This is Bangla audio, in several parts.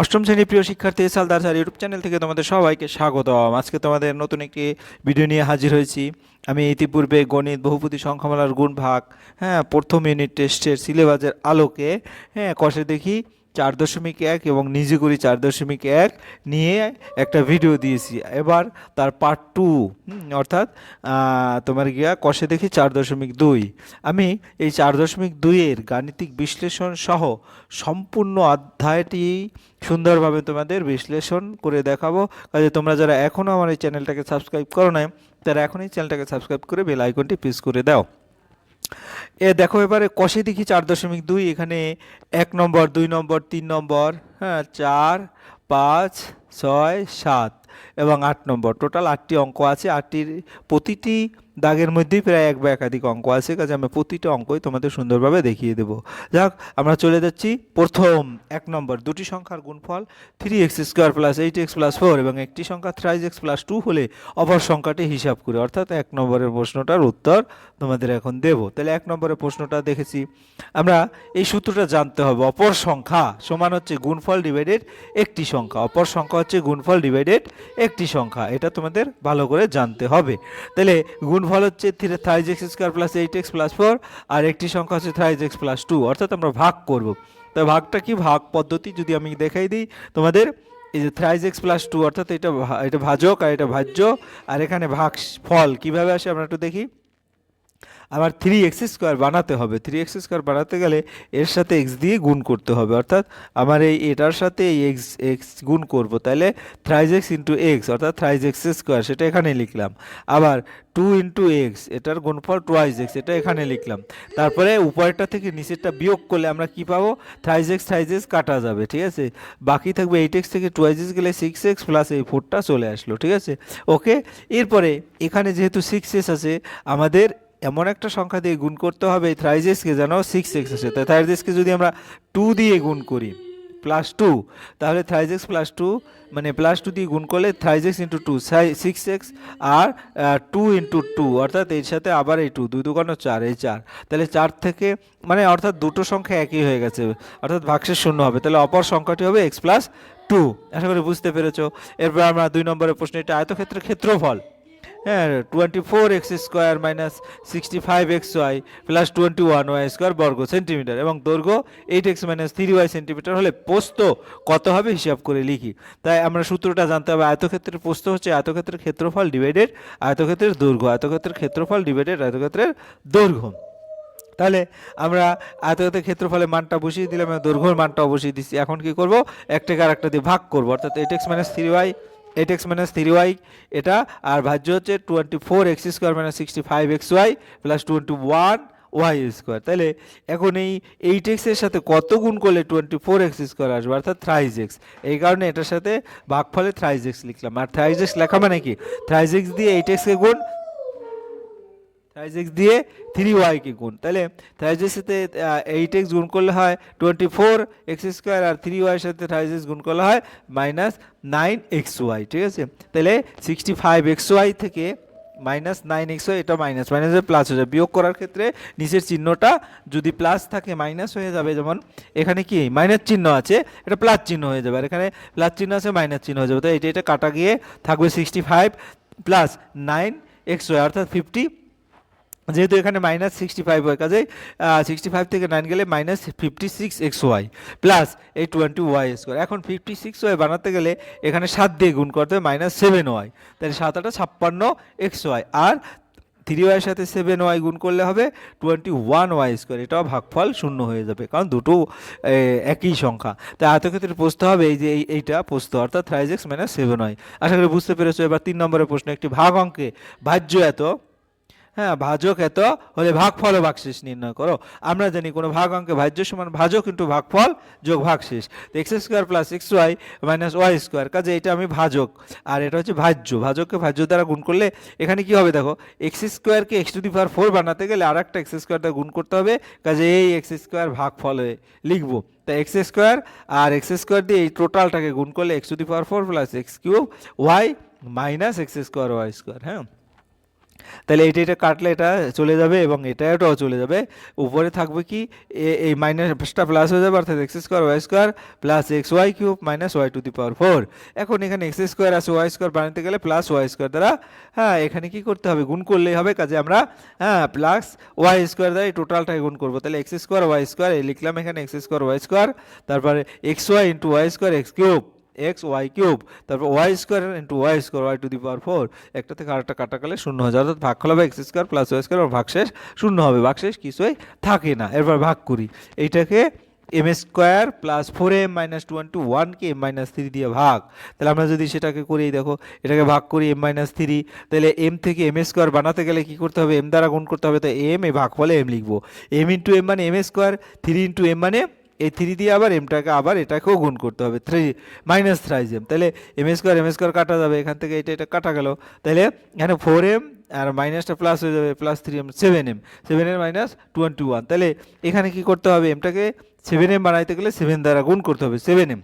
অষ্টম শ্রেণির প্রিয় শিক্ষার্থী এসাল দাসার ইউটিউব চ্যানেল থেকে তোমাদের সবাইকে স্বাগতম। আজকে তোমাদের নতুন একটি ভিডিও নিয়ে হাজির হয়েছি। আমি ইতিপূর্বে গণিত বহুপতি সংখ্যামালার গুণ ভাগ হ্যাঁ প্রথম ইউনিট টেস্টের সিলেবাসের আলোকে হ্যাঁ কষে দেখি। চার দশমিক এক এবং নিজে করি চার দশমিক এক নিয়ে একটা ভিডিও দিয়েছি। এবার তার পার্ট টু অর্থাৎ তোমার গিয়া কষে দেখি চার দশমিক দুই। আমি এই চার দশমিক দুইয়ের গাণিতিক বিশ্লেষণ সহ সম্পূর্ণ অধ্যায়টি সুন্দরভাবে তোমাদের বিশ্লেষণ করে দেখাবো। কাজে তোমরা যারা এখনও আমার এই চ্যানেলটাকে সাবস্ক্রাইব করো না তারা এখনই চ্যানেলটাকে সাবস্ক্রাইব করে বেল আইকনটি প্রেস করে দাও। এ দেখো এবারে কষে দেখি চার দশমিক দুই, এখানে এক নম্বর, দুই নম্বর, তিন নম্বর হ্যাঁ চার, পাঁচ, ছয়, সাত এবং আট নম্বর। টোটাল আটটি অঙ্ক আছে, আটটির প্রতিটি দাগের মধ্যেই প্রায় এক বা একাধিক অঙ্ক আছে, কাজে আমি প্রতিটা অঙ্কই তোমাদের সুন্দরভাবে দেখিয়ে দেবো। যাক, আমরা চলে যাচ্ছি প্রথম এক নম্বর, দুটি সংখ্যার গুণফল three x square plus eight x plus four এবং একটি সংখ্যা থ্রাইজ এক্স প্লাস টু হলে অপর সংখ্যাটি হিসাব করে, অর্থাৎ এক নম্বরের প্রশ্নটার উত্তর তোমাদের এখন দেব। তাহলে এক নম্বরের প্রশ্নটা দেখেছি, আমরা এই সূত্রটা জানতে হবে, অপর সংখ্যা সমান হচ্ছে গুণফল ডিভাইডেড একটি সংখ্যা, অপর সংখ্যা হচ্ছে গুণফল ডিভাইডেড একটি সংখ্যা, এটা তোমাদের ভালো করে জানতে হবে। তাহলে গুণফল হচ্ছে three thrice x square plus eight x plus four আর একটি সংখ্যা হচ্ছে থ্রাইজ এক্স প্লাস টু অর্থাৎ আমরা ভাগ করব। তো ভাগটা কি? ভাগ পদ্ধতি যদি আমি দেখাই দিই, তোমাদের এই যে থ্রাইজ এক্স প্লাস টু অর্থাৎ এটা এটা ভাজক আর এটা ভাজ্য, আর এখানে ভাগ ফল কীভাবে আসে আমরা একটু দেখি। আবার থ্রি এক্স স্কোয়ার বানাতে হবে। থ্রি এক্স স্কোয়ার বানাতে গেলে এর সাথে এক্স দিয়ে গুণ করতে হবে। অর্থাৎ আমার এই এটার সাথে এই এক্স এক্স গুণ করব। তাহলে থ্রাইজ এক্স ইন্টু এক্স অর্থাৎ থ্রাইজ এক্স স্কোয়ার সেটা এখানে লিখলাম। আবার টু ইন্টু এক্স এটার গুণফল টুয়াইজ এক্স এটা এখানে লিখলাম। তারপরে উপরেরটা থেকে নিচেরটা বিয়োগ করলে আমরা কি পাবো? থ্রাইজ এক্স থ্রাইজ এক্স কাটা যাবে, ঠিক আছে? বাকি থাকবে এইট এক্স থেকে টুয়াইজ এক্স গেলে সিক্স এক্স প্লাস এই ফোরটা চলে আসলো, ঠিক আছে? ওকে এরপরে এখানে যেহেতু সিক্স এক্স আছে, আমাদের এমন একটা সংখ্যা দিয়ে গুণ করতে হবে, এই থ্রাইজেসকে যেন সিক্স এক্স আসে। তাই থ্রাইজেসকে যদি আমরা টু দিয়ে গুণ করি প্লাস টু তাহলে থ্রাইজেক্স প্লাস টু মানে প্লাস টু দিয়ে গুণ করলে thrice x into two six x আর টু ইন্টু টু অর্থাৎ এর সাথে আবার এই টু দুই দুকানো চার, এই চার। তাহলে চার থেকে মানে অর্থাৎ দুটো সংখ্যা একই হয়ে গেছে, অর্থাৎ ভাগশেষ শূন্য হবে। তাহলে অপর সংখ্যাটি হবে এক্স প্লাস টু আশা করি বুঝতে পেরেছ। এরপর আমরা দুই নম্বরের প্রশ্ন, এটা আয়তক্ষেত্রের ক্ষেত্রফল। হ্যাঁ twenty four x square minus sixty five x y plus twenty one y square বর্গ সেন্টিমিটার এবং দৈর্ঘ্য eight x minus three y centimetre হলে পোস্ত কত হবে হিসাব করে লিখি। তাই আমরা সূত্রটা জানতে হবে, আয়তক্ষেত্রের পোস্ত হচ্ছে আয়তক্ষেত্রের ক্ষেত্রফল ডিভাইডেড আয়তক্ষেত্রের দৈর্ঘ্য, আয়তক্ষেত্রের ক্ষেত্রফল ডিভাইডেড আয়তক্ষেত্রের দৈর্ঘ্য। তাহলে আমরা আয়তক্ষেত্রের ক্ষেত্রফলে মানটা বসিয়ে দিলাম দৈর্ঘ্যের মানটাও বসিয়ে দিচ্ছি। এখন কি করব? একটাকে আর একটা দিয়ে ভাগ করব, অর্থাৎ eight x minus three y eight x minus three y এটা, আর ভাজ্য হচ্ছে twenty four x square minus sixty five x y plus twenty one y square তাহলে এখন এই এইট এক্সের সাথে কত গুণ করলে টোয়েন্টি ফোর এক্স স্কোয়ার আসবে? অর্থাৎ থ্রাইজ এক্স এই কারণে এটার সাথে ভাগফলে থ্রাইজ এক্স লিখলাম। আর থ্রাইজ এক্স লেখা মানে কি? থ্রাইজ এক্স দিয়ে এইট এক্সকে গুণ থ্রাইজ এক্স দিয়ে থ্রি ওয়াইকে গুণ। তাহলে থ্রাইজ এর সাথে এইট এক্স গুণ করলে হয় টোয়েন্টি ফোর এক্স স্কোয়ার আর থ্রি ওয়াইয়ের সাথে থ্রাইজ এক্স গুণ করলে হয় মাইনাস নাইন এক্স ওয়াই ঠিক আছে? তাহলে সিক্সটি ফাইভ এক্স ওয়াই থেকে মাইনাস নাইন এক্স ওয়াই এটা মাইনাস মাইনাসে প্লাস হয়ে যাবে বিয়োগ করার ক্ষেত্রে নিচের চিহ্নটা যদি প্লাস থাকে মাইনাস হয়ে যাবে যেমন এখানে কি? মাইনাস চিহ্ন আছে, এটা প্লাস চিহ্ন হয়ে যাবে। আর এখানে প্লাস চিহ্ন আছে মাইনাস চিহ্ন হয়ে যাবে। তো এটা এটা কাটা গিয়ে থাকবে sixty five plus nine x y অর্থাৎ ফিফটি যেহেতু এখানে মাইনাস সিক্সটি ফাইভ হয় কাজে সিক্সটি ফাইভ থেকে নাইন গেলে minus fifty six x y plus এই টোয়েন্টি ওয়াই স্কোয়ার এখন ফিফটি সিক্স ওয়াই বানাতে গেলে এখানে সাত দিয়ে গুণ করতে হবে মাইনাস সেভেন ওয়াই তাহলে সাত আটা ছাপ্পান্ন এক্স ওয়াই আর থ্রি ওয়াইয়ের সাথে সেভেন ওয়াই গুণ করলে হবে টোয়েন্টি ওয়ান ওয়াই স্কোয়ার এটাও ভাগফল শূন্য হয়ে যাবে, কারণ দুটো একই সংখ্যা। তাই আয়তক্ষেত্রে পোস্ত হবে এই যে এই, এইটা পোস্ত অর্থাৎ thrice x minus seven y আশা করি বুঝতে পেরেছ, এবার তিন নম্বরের প্রশ্ন, একটি ভাগ অঙ্কে ভাজ্য এত হ্যাঁ ভাজক এত হলে ভাগফল ও ভাগশেষ নির্ণয় করো। আমরা জানি কোনো ভাগ অঙ্কে ভাজ্য সমান ভাজক কিন্তু ভাগফল যোগ ভাগশেষ। তো x square plus x y minus y square কাজে এটা আমি ভাজক, আর এটা হচ্ছে ভাজ্য। ভাজককে ভাজ্য দ্বারা গুণ করলে এখানে কি হবে দেখো এক্স স্কোয়ারকে x to the power four বানাতে গেলে আর একটা এক্স স্কোয়ার দ্বারা গুণ করতে হবে, কাজে এই এক্স স্কোয়ার ভাগফল হয়ে লিখব। তা এক্স স্কোয়ার আর এক্স স্কোয়ার দিয়ে এই টোটালটাকে গুণ করলে x to the power four plus x cube y minus x square y square হ্যাঁ? তাহলে এটা এটা কাটলে এটা চলে যাবে এবং এটা এটাও চলে যাবে। উপরে থাকবে কি এই মাইনাসটা প্লাস হয়ে যাবে, অর্থাৎ x square y square plus x y cube minus y to the power four এখন এখানে এক্স স্কোয়ার আছে ওয়াই স্কোয়ার বানাতে গেলে প্লাস ওয়াই স্কোয়ার দ্বারা হ্যাঁ এখানে কি করতে হবে? গুণ করলেই হবে, কাজে আমরা হ্যাঁ প্লাস ওয়াই স্কোয়ার দ্বারা এই টোটালটাই গুণ করব। তাহলে এক্স স্কোয়ার ওয়াই স্কোয়ার এই লিখলাম এখানে এক্স স্কোয়ার ওয়াই স্কোয়ার তারপরে x y into y square x cube x y cube তারপর y square into y square y to the power four একটা থেকে আরেকটা কাটা গেলে শূন্য হয়ে যায় অর্থাৎ ভাগ হবে x square plus y square ভাগশেষ শূন্য হবে ভাগশেষ কিছুই থাকে না, এরপর ভাগ করি, এইটাকে m square plus four m minus two one two ওয়ানকে এম মাইনাস থ্রি দিয়ে ভাগ, তাহলে আমরা যদি সেটাকে করি, দেখো, এটাকে ভাগ করি এম মাইনাস থ্রি তাহলে এম থেকে এম স্কোয়ার বানাতে গেলে কি করতে হবে এম দ্বারা গুণ করতে হবে তো এম এ ভাগ ফলে এম লিখব এম ইন্টু এম মানে m square three into m মানে এই থ্রি দিয়ে আবার এমটাকে আবার এটাকেও গুণ করতে হবে। থ্রি মাইনাস থ্রাইজ এম তাহলে এম স্কোয়ার এম স্কোয়ার কাটা যাবে, এখান থেকে এটা এটা কাটা গেল। তাহলে এখানে ফোর এম আর মাইনাসটা প্লাস হয়ে যাবে plus three m seven m seven m minus two one তাহলে এখানে কী করতে হবে? এমটাকে সেভেন এম বানাইতে গেলে সেভেন দ্বারা গুণ করতে হবে সেভেন এম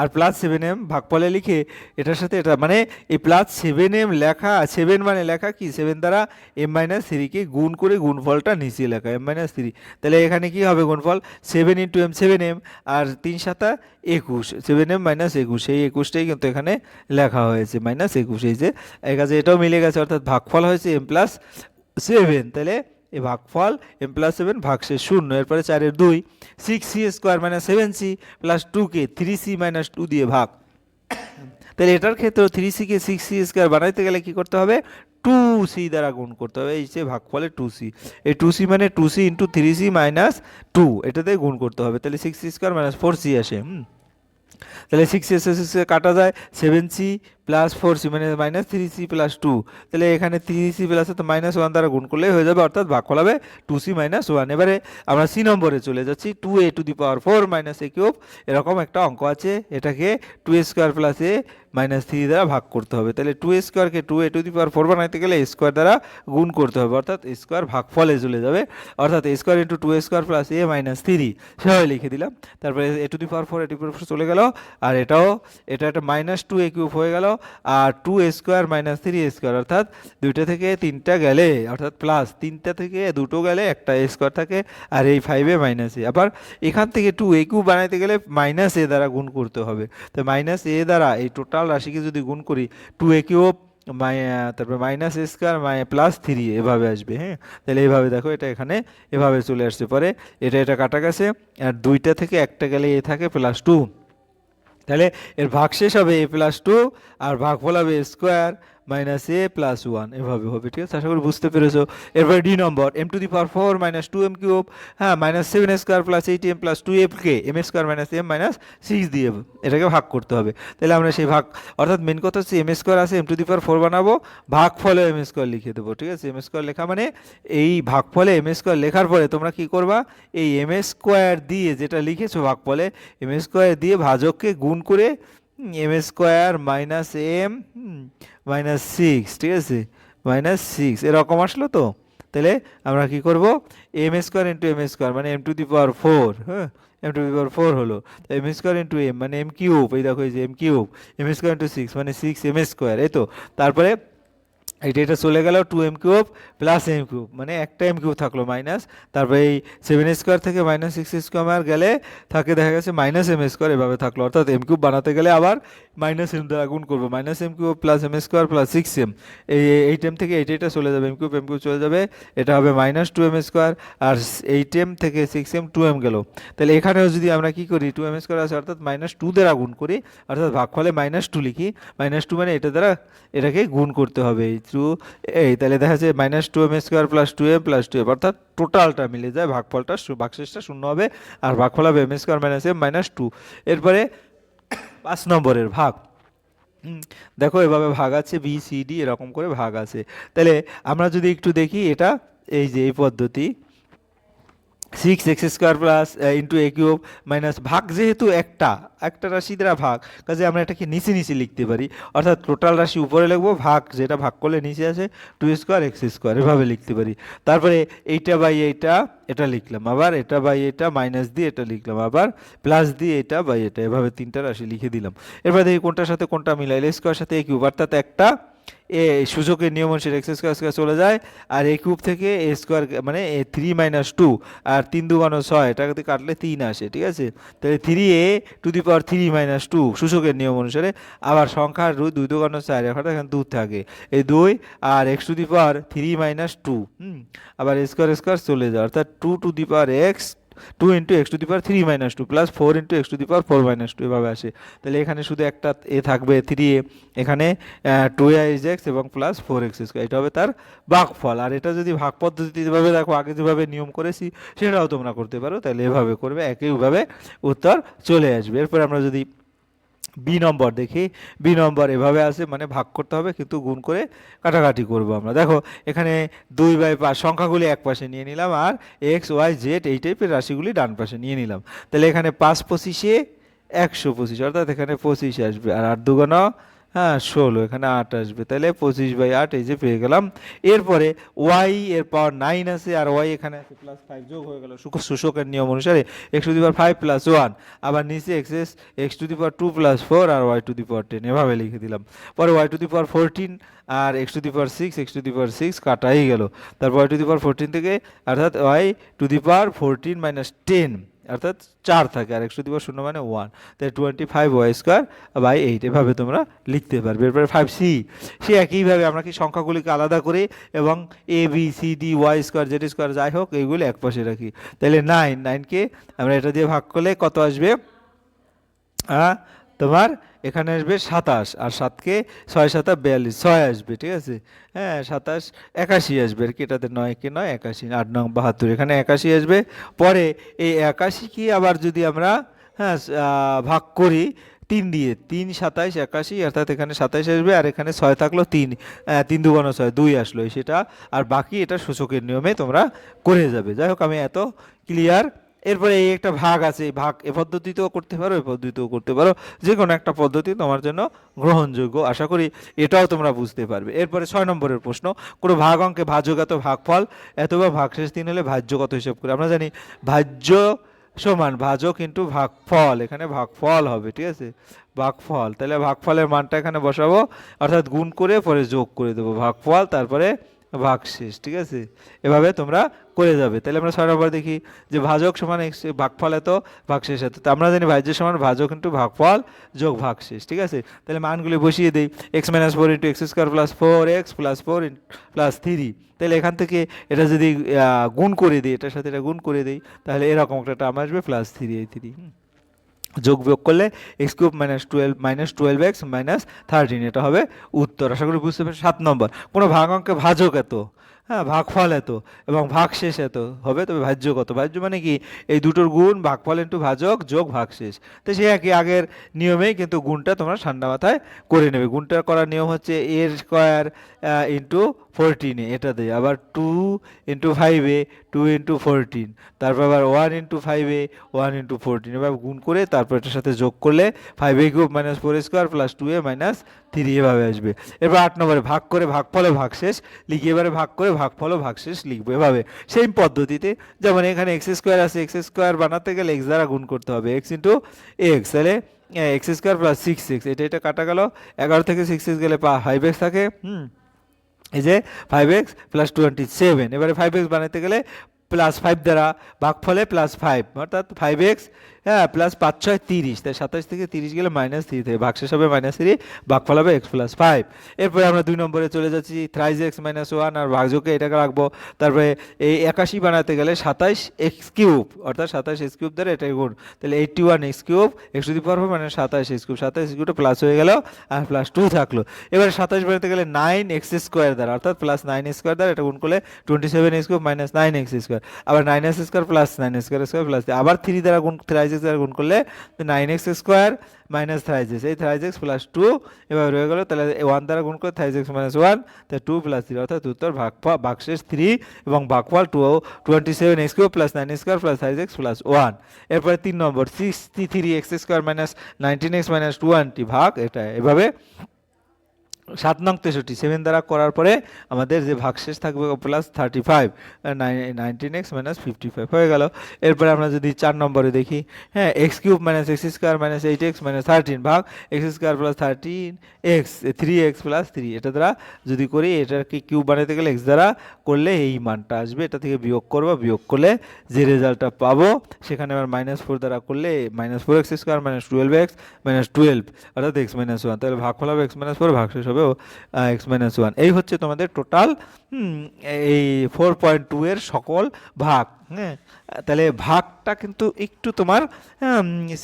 আর প্লাস সেভেন এম ভাগফলে লিখে এটার সাথে এটা মানে এই প্লাস সেভেন এম লেখা সেভেন মানে লেখা কি? সেভেন দ্বারা এম মাইনাস থ্রিকে গুণ করে গুণফলটা নিচে লেখা এম মাইনাস থ্রি তাহলে এখানে কি হবে গুণফল? Seven into m seven m আর তিন সাতা একুশ সেভেন এম মাইনাস একুশ, এই একুশটাই কিন্তু এখানে লেখা হয়েছে মাইনাস একুশ, এই যে, এই কাজে এটাও মিলে গেছে, অর্থাৎ ভাগফল হয়েছে এম প্লাস সেভেন তাহলে এই ভাগফল, এম প্লাস সেভেন ভাগশেষ শূন্য, এরপরে চারের দুই six C square minus seven C plus two কে থ্রি সি মাইনাস টু দিয়ে ভাগ। তাহলে এটার ক্ষেত্রেও থ্রি সিকে সিক্স সি স্কোয়ার বানাইতে গেলে কি করতে হবে? টু সি দ্বারা গুণ করতে হবে। এই যে ভাগফলে টু সি এই টু সি মানে two c into three c minus two এটাতে গুণ করতে হবে। তাহলে six c square minus four c আসে, হুম। তাহলে সিক্স এস এস কাটা যায় seven c plus four c মানে minus three c plus two তাহলে এখানে থ্রি সি প্লাস তো মাইনাস ওয়ান দ্বারা গুণ করলেই হয়ে যাবে, অর্থাৎ ভাগ হবে টু সি মাইনাস ওয়ান এবারে আমরা সি নম্বরে চলে যাচ্ছি two a to the power four minus a cube এরকম একটা অঙ্ক আছে, এটাকে two a square plus a minus three দ্বারা ভাগ করতে হবে। তাহলে টু এ স্কোয়ারকে two a to the power four বানাইতে গেলে স্কোয়ার দ্বারা গুণ করতে হবে, অর্থাৎ স্কোয়ার ভাগ ফলে চলে যাবে। অর্থাৎ square into two a square plus a minus three সেভাবে লিখে দিলাম। তারপরে a to the power four a to power four চলে গেল, আর এটাও, এটা একটা মাইনাস টু এ কিউব হয়ে গেল। Two a square minus three square অর্থাৎ দুইটা থেকে তিনটা গেলে, অর্থাৎ প্লাস তিনটা থেকে দুটো গেলে একটা স্কোয়ার থাকে, আর এই ফাইভে মাইনাস এ আবার এখান থেকে টু এ কিউব বানাইতে গেলে মাইনাস এ দ্বারা গুণ করতে হবে। তো মাইনাস এ দ্বারা এই টোটাল রাশিকে যদি গুণ করি টু এ কিউব মাই তারপরে মাইনাস স্কোয়ার মাই প্লাস থ্রি এভাবে আসবে হ্যাঁ? তাহলে এইভাবে দেখো, এটা এখানে এভাবে চলে আসতে পারে এটা এটা কাটা গেছে, আর দুইটা থেকে একটা গেলে এ থাকে প্লাস টু তাহলে এর ভাগশেষ হবে এ প্লাস টু আর ভাগফল হবে square minus a plus one এভাবে হবে, ঠিক আছে? আশা করি বুঝতে পেরেছ। এরপরে D number m to the power four minus two m cube হ্যাঁ minus seven square plus eight m plus two f কে m square minus m minus six দিয়ে এটাকে ভাগ করতে হবে। তাহলে আমরা সেই ভাগ, অর্থাৎ মেন কথা হচ্ছে এম স্কোয়ার আছে m to the power four বানাবো, ভাগ ফলে এম স্কোয়ার লিখে দেবো, ঠিক আছে? এম স্কোয়ার লেখা মানে এই ভাগ ফলে এম স্কোয়ার লেখার পরে তোমরা কি করবা? এই এম স্কোয়ার দিয়ে যেটা লিখেছো ভাগ ফলে এম স্কোয়ার দিয়ে ভাজককে গুণ করে m square minus m minus six ঠিক আছে? মাইনাস সিক্স এরকম আসলো তো? তাহলে আমরা কি করব? M square into m square মানে m to the power four হ্যাঁ? M to the power four হলো। এম স্কোয়ার ইন্টু এম মানে এম কিউব এই দেখো এই যে m cube m square into six মানে সিক্স এম স্কোয়ার এই তো? তারপরে এইটা এটা চলে গেল two m cube plus m cube মানে একটা এম কিউব থাকল মাইনাস তারপরে এই সেভেন স্কোয়ার থেকে মাইনাস সিক্স স্কোয়ার গেলে থাকে, দেখা গেছে মাইনাস এম স্কোয়ার এভাবে থাকল। অর্থাৎ এম কিউব বানাতে গেলে আবার মাইনাস এম দ্বারা গুণ করব। Minus m cube plus m square plus six m এই এইট এম থেকে এইট এইটা চলে যাবে এম কিউব এম কিউব চলে যাবে, এটা হবে মাইনাস টু এম স্কোয়ার আর এইট এম থেকে সিক্স এম টু এম গেল। তাহলে এখানেও যদি আমরা কী করি টু এম স্কোয়ার আছে, অর্থাৎ মাইনাস টু দ্বারা গুণ করি, অর্থাৎ ভাগফলে মাইনাস টু লিখি মাইনাস টু মানে এটা দ্বারা এটাকে গুণ করতে হবে, এই টু এই তাহলে দেখা যাচ্ছে minus two m square plus two m plus two m অর্থাৎ টোটালটা মিলে যায়, ভাগফলটা ভাগশেষটা শূন্য হবে, আর ভাগফল হবে m square minus m minus two এরপরে পাঁচ নম্বরের ভাগ। দেখো এভাবে ভাগ আছে বি সি ডি এরকম করে ভাগ আছে। তাহলে আমরা যদি একটু দেখি এটা, এই যে এই পদ্ধতি six x square plus into a cube minus ভাগ যেহেতু একটা একটা রাশি দ্বারা ভাগ, কাজে আমরা এটাকে নিচে নিচে লিখতে পারি। অর্থাৎ টোটাল রাশি উপরে লিখব, ভাগ যেটা ভাগ করলে নিচে আছে টু স্কোয়ার এক্স স্কোয়ার এভাবে লিখতে পারি। তারপরে এইটা বাই এইটা, এটা লিখলাম আবার, এটা বাই এটা মাইনাস দিয়ে এটা লিখলাম আবার প্লাস দিয়ে এটা বাই এটা, এভাবে তিনটা রাশি লিখে দিলাম। এবার দেখি কোনটার সাথে কোনটা মিলাইলে স্কোয়ার সাথে এ কিউব অর্থাৎ একটা এ সূচকের নিয়ম অনুসারে এক্স স্কোয়ার স্কোয়ার চলে যায়, আর এ কিউব থেকে এ স্কোয়ার মানে এ থ্রি মাইনাস টু আর তিন দুগানো ছয়, এটাকে কাটলে তিন আসে, ঠিক আছে? তাহলে three a to the power three minus two সূচকের নিয়ম অনুসারে আবার সংখ্যার রুট দুই দুগানো চার, এখন এখানে দুধ থাকে। এই দুই আর x to the power three minus two, হুম? আবার স্কোয়ার স্কোয়ার চলে যায়, অর্থাৎ two to the power x two into x to the power three minus two plus four into x to the power four minus two এভাবে আসে। তাহলে এখানে শুধু একটা এ থাকবে থ্রি এ। এখানে টু এস এক্স এবং প্লাস ফোর এক্স স্কোয়ার এটা হবে তার ভাগফল আর এটা যদি ভাগ পদ্ধতি যেভাবে দেখো, আগে যেভাবে নিয়ম করেছি, সেটাও তোমরা করতে পারো। তাহলে এভাবে করবে, একইভাবে উত্তর চলে আসবে। এরপর আমরা যদি বি নম্বর দেখি। বি নম্বর এভাবে আছে মানে ভাগ করতে হবে, কিন্তু গুণ করে কাটাকাটি করব আমরা। দেখো, এখানে দুই বাই পাঁচ সংখ্যাগুলি এক পাশে নিয়ে নিলাম, আর এক্স ওয়াই জেড এই টাইপের রাশিগুলি ডান পাশে নিয়ে নিলাম। তাহলে এখানে পাঁচ পঁচিশে একশো পঁচিশ, অর্থাৎ এখানে পঁচিশ আসবে, আর আট দুগুণ হ্যাঁ ষোলো, এখানে আট আসবে। তাহলে পঁচিশ বাই আট, এই যে পেয়ে গেলাম। এরপরে ওয়াই, এর পাওয়ার নাইন আছে, আর ওয়াই এখানে আছে প্লাস ফাইভ যোগ হয়ে গেল সুখ সূচকের নিয়ম অনুসারে x to the power five plus one আবার নিচে x s x to the power two plus four R y to the power ten এভাবে লিখে দিলাম। পরে y to the power fourteen R x to the power six x to the power six কাটাই গেল। তারপর y to the power fourteen থেকে, অর্থাৎ y to the power fourteen minus ten অর্থাৎ চার থাকে, আর একশো দিবস শূন্য মানে ওয়ান তাই twenty five y square by eight এভাবে তোমরা লিখতে পারবে। এরপরে ফাইভ সি সে একইভাবে আমরা কি সংখ্যাগুলিকে আলাদা করে এবং a b c d y square z square যাই হোক, এইগুলি এক পাশে রাখি। তাহলে নাইন নাইনকে আমরা এটা দিয়ে ভাগ করলে কত আসবে? হ্যাঁ তোমার এখানে আসবে সাতাশ, আর সাতকে ছয় সাতা বিয়াল্লিশ, ছয় আসবে, ঠিক আছে? হ্যাঁ সাতাশ, একাশি আসবে, আর কি এটাতে নয় কে নয়, একাশি, আট নং বাহাত্তর, এখানে একাশি আসবে। পরে এই একাশি কি আবার যদি আমরা হ্যাঁ ভাগ করি, তিন দিয়ে, তিন সাতাইশ একাশি, অর্থাৎ এখানে সাতাইশ আসবে, আর এখানে ছয় থাকল তিন তিন দুগুণ ছয়, দুই আসলো সেটা, আর বাকি এটা সূচকের নিয়মে তোমরা করে যাবে। যাই হোক, আমি এত ক্লিয়ার এরপরে এই একটা ভাগ আছে, এই ভাগ এ পদ্ধতিতেও করতে পারো এ পদ্ধতিতেও করতে পারো। যে কোনো একটা পদ্ধতি তোমার জন্য গ্রহণযোগ্য। আশা করি এটাও তোমরা বুঝতে পারবে। এরপরে ছয় নম্বরের প্রশ্ন, কোনো ভাগ অঙ্কে ভাজ্য এত ভাগফল এত বা ভাগশেষ তিন হলে ভাজ্য কত হিসাব করে। আমরা জানি ভাজ্য সমান ভাজক ইন্টু ভাগফল, এখানে ভাগফল হবে, ঠিক আছে? ভাগফল, তাহলে ভাগফলের মানটা এখানে বসাবো, অর্থাৎ গুণ করে পরে যোগ করে দেবো। ভাগফল, তারপরে ভাগশেষ, ঠিক আছে? এভাবে তোমরা করে যাবে। তাহলে আমরা ছয় নম্বর দেখি যে ভাজক সমান ভাগফল এত, ভাগশেষ এত। তো আমরা জানি ভাজ্য সমান ভাজক ইন্টু ভাগফল যোগ ভাগশেষ, ঠিক আছে? তাহলে মানগুলি বসিয়ে দিই। X minus four into x square plus four x plus four plus three তাহলে এখান থেকে এটা যদি গুণ করে দিই, এটার সাথে এটা গুণ করে দিই, তাহলে এরকম একটা টার্ম আসবে প্লাস থ্রি এই থ্রি যোগ বিয়োগ করলে x cube minus twelve minus twelve x minus thirteen এটা হবে উত্তর। আশা করি বুঝতে পারছি সাত নম্বর। কোনো ভাগ অঙ্কে ভাজক এত হ্যাঁ ভাগফল এত এবং ভাগশেষ এত হবে, তবে ভাজ্য কত? ভাজ্য মানে কি? এই দুটোর গুণ, ভাগফল ইন্টু ভাজক, যোগ, ভাগশেষ। তো সে একই আগের নিয়মেই কিন্তু গুণটা তোমরা ঠান্ডা মাথায় করে নেবে। গুণটা করার নিয়ম হচ্ছে এর স্কোয়ার ইন্টু ফোরটিনে এটা দেয় আবার টু ইন্টু ফাইভে টু ইন্টু ফোরটিন তারপর আবার ওয়ান ইন্টু ফাইভে ওয়ান ইন্টু ফোরটিন এবার গুণ করে তারপর এটার সাথে যোগ করলে five a cube minus four square plus two a minus three এভাবে আসবে। এবার আট নম্বরে ভাগ করে ভাগ ভাগফলে ভাগশেষ লিখি, এবারে ভাগ করে ভাগফল ও ভাগশেষ লিখব এভাবে। সেম পদ্ধতিতে, যেমন এখানে এক্স স্কোয়ার আছে এক্স স্কোয়ার বানাতে গেলে এক্স দ্বারা গুণ করতে হবে। এক্স ইন্টু এক্স তাহলে x square plus six x এটা এটা কাটা গেল। এগারো থেকে সিক্স এক্স গেলে ফাইভ এক্স থাকে, হুম? এই যে five x plus twenty seven এবারে ফাইভ এক্স বানাতে গেলে প্লাস ফাইভ দ্বারা ভাগফলে প্লাস ফাইভ অর্থাৎ ফাইভ এক্স হ্যাঁ প্লাস পাঁচ, ছয়, তিরিশ। তাই সাতাশ থেকে তিরিশ গেলে মাইনাস থ্রি থেকে। ভাগশেষ হবে মাইনাস থ্রি ভাগফল হবে এক্স প্লাস ফাইভ এরপরে আমরা দুই নম্বরে চলে যাচ্ছি থ্রাইজ এক্স মাইনাস ওয়ান আর ভাগযোগে এটাকে রাখব। তারপরে এই একাশি বানাতে গেলে সাতাইশ এক্স কিউব অর্থাৎ সাতাইশ এক্স কিউব দ্বারা এটাই গুণ। তাহলে eighty one x cube x to the power মানে সাতাইশ এক্স কিউব সাতাইশ কিউবটা প্লাস হয়ে গেল, আর প্লাস টু থাকল। এবারে সাতাইশ বানাতে গেলে নাইন এক্স স্কোয়ার দ্বারা, অর্থাৎ প্লাস নাইন স্কোয়ার দ্বারা এটা গুণ করলে twenty seven x cube minus nine x square আবার nine x square plus nine square square plus আবার থ্রি দ্বারা গুণ থ্রাইজ এক্স দ্বারা গুণ করলে nine x square minus thrice x এই থ্রাইজ এক্স প্লাস টু এবার রয়ে গেলো, তাহলে ওয়ান দ্বারা গুণ করে থ্রাইজ এক্স মাইনাস ওয়ান তাহলে টু প্লাস থ্রি অর্থাৎ উত্তর ভাগ বাক্সেস থ্রি এবং ভাগফল two twenty seven x cube plus nine square plus thrice x plus one এরপরে তিন নম্বর sixty three x square minus nineteen x minus twenty ভাগ, এটা এভাবে সাত নং তেষট্টি সেভেন দ্বারা করার পরে আমাদের যে ভাগশেষ থাকবে plus thirty five nineteen x minus fifty five হয়ে গেল। এরপরে আমরা যদি চার নম্বরে দেখি হ্যাঁ x cube minus x square minus eight x minus thirteen ভাগ x square plus thirteen x three x plus three এটা দ্বারা যদি করি, এটাকে কিউব বানাতে গেলে এক্স দ্বারা করলে এই মানটা আসবে। এটা থেকে বিয়োগ করব, বিয়োগ করলে যে রেজাল্টটা পাবো, সেখানে আবার মাইনাস ফোর দ্বারা করলে minus four x square minus twelve x minus twelve অর্থাৎ এক্স মাইনাস ওয়ান তাহলে ভাগ ফল হবে এক্স মাইনাস ফোর ভাগ শেষ হবে এক্স মাইনাস ওয়ান এই হচ্ছে তোমাদের টোটাল এই ফোর পয়েন্ট টু এর সকল ভাগ হ্যাঁ? তাহলে ভাগটা কিন্তু একটু তোমার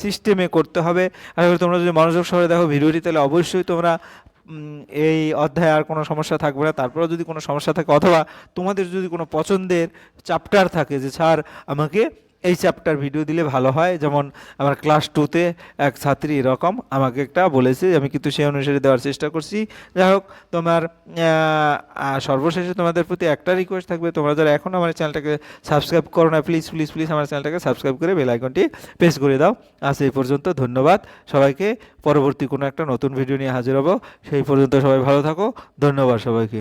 সিস্টেমে করতে হবে। আর তোমরা যদি মনোযোগ সহকারে দেখো ভিডিওটি, তাহলে অবশ্যই তোমরা এই অধ্যায়ে আর কোনো সমস্যা থাকবে না। তারপরেও যদি কোনো সমস্যা থাকে, অথবা তোমাদের যদি কোনো পছন্দের চ্যাপ্টার থাকে যে, স্যার, আমাকে এই চ্যাপ্টার ভিডিও দিলে ভালো হয়। যেমন আমার ক্লাস টুতে এক ছাত্রী এরকম আমাকে একটা বলেছে, আমি কিন্তু সেই অনুসারে দেওয়ার চেষ্টা করছি। যাই হোক, তোমার সর্বশেষে তোমাদের প্রতি একটা রিকোয়েস্ট থাকবে। তোমরা যারা এখন আমার চ্যানেলটাকে সাবস্ক্রাইব করো না প্লিজ প্লিজ প্লিজ আমার চ্যানেলটাকে সাবস্ক্রাইব করে বেল আইকনটি প্রেস করে দাও। আজ এই পর্যন্ত ধন্যবাদ। সবাইকে পরবর্তী কোনো একটা নতুন ভিডিও নিয়ে হাজির হব। সেই পর্যন্ত সবাই ভালো থাকো। ধন্যবাদ সবাইকে।